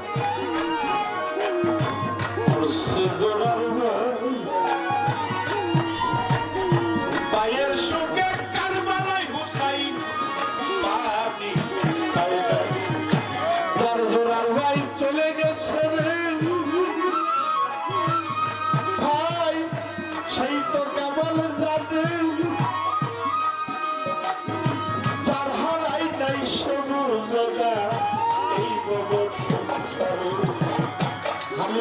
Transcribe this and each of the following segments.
あ!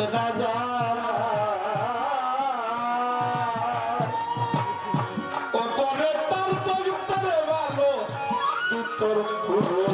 যেতে না যা ও তোরে তার তো ভালো তোর পুরো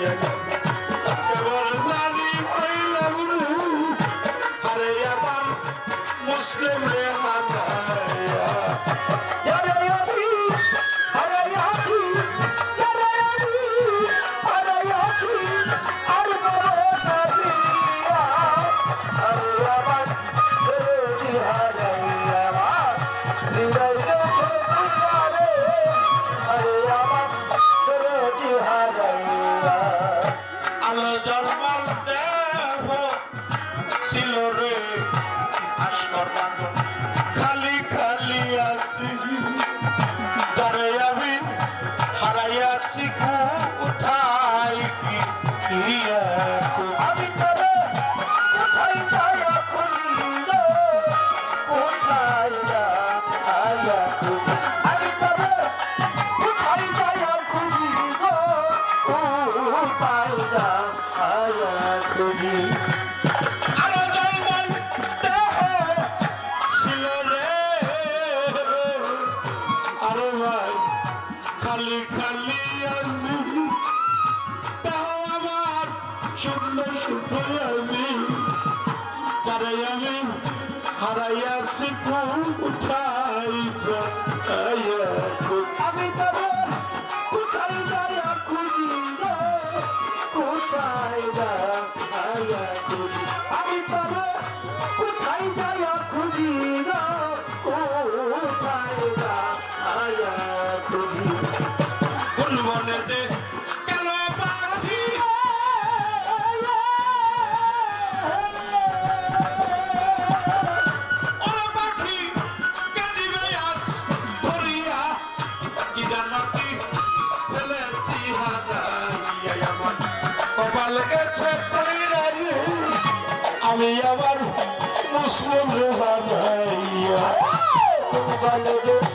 yeah. trabalho até যায় খুঁজি না কোথায় যায় Oh.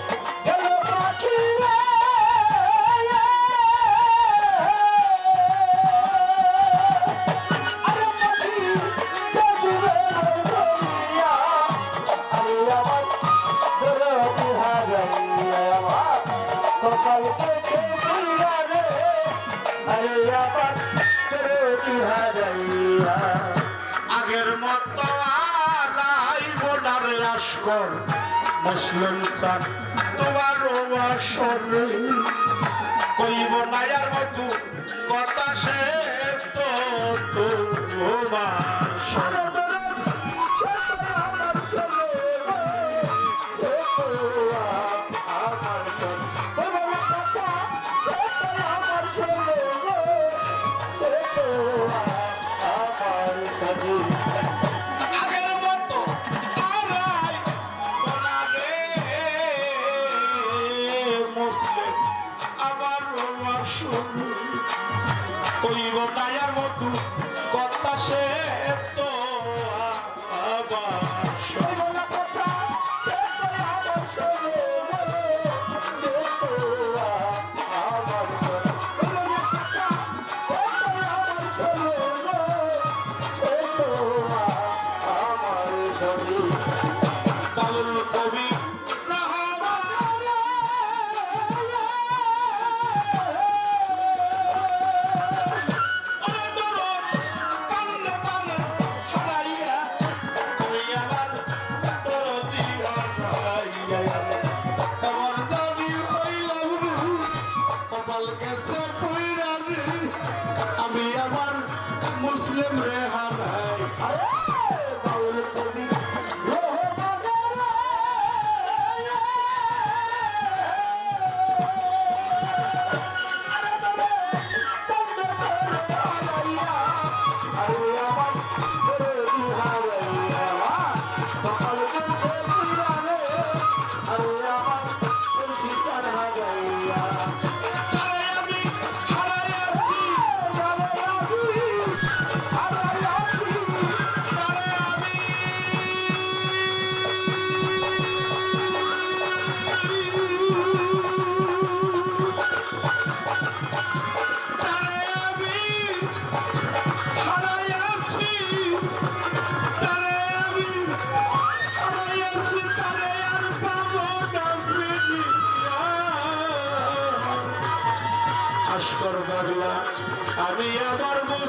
মুসলিম চান। তোমার কইব নায়ার মতো কথা সে তো তোমার। সুন্দর A minha barba